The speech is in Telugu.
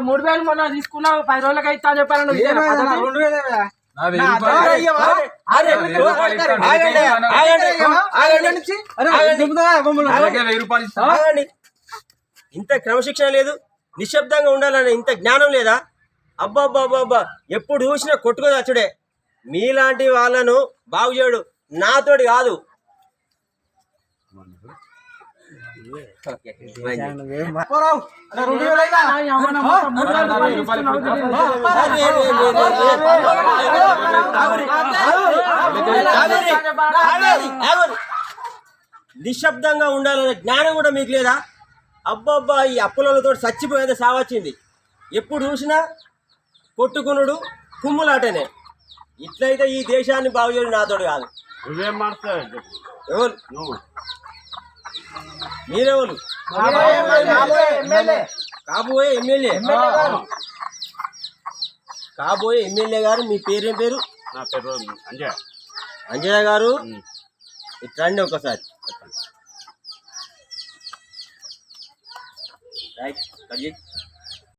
మూడు వేలు మొన్న తీసుకున్నావు పది రోజులకి అయితే అని చెప్పాను? రెండు ఆగండి. ఇంత క్రమశిక్షణ లేదు నిశ్శబ్దంగా ఉండాలని ఇంత జ్ఞానం లేదా? అబ్బా అబ్బా అబ్బా అబ్బా. ఎప్పుడు చూసినా కొట్టుకొని వచ్చుడే. మీలాంటి వాళ్ళను బాగు చేయడు. నాతోటి కాదు. నిశ్శబ్దంగా ఉండాలనే జ్ఞానం కూడా మీకు లేదా? అబ్బబ్బా ఈ అప్పులతో చచ్చిపోయేది సావచ్చింది. ఎప్పుడు చూసినా కొట్టుకునుడు కుమ్ములాటనే. ఇట్లయితే ఈ దేశాన్ని బాగు చేయడం నాతోడు కాదు. ఎవరు? మీరెవరు? కాబోయే ఎమ్మెల్యే. కాబోయే ఎమ్మెల్యే. కాబోయే ఎమ్మెల్యే. గారు. మీ పేరేం పేరు? నా పేరు అంజయ్ అంజయ్య. గారు? రండి ఒకసారి. రైట్.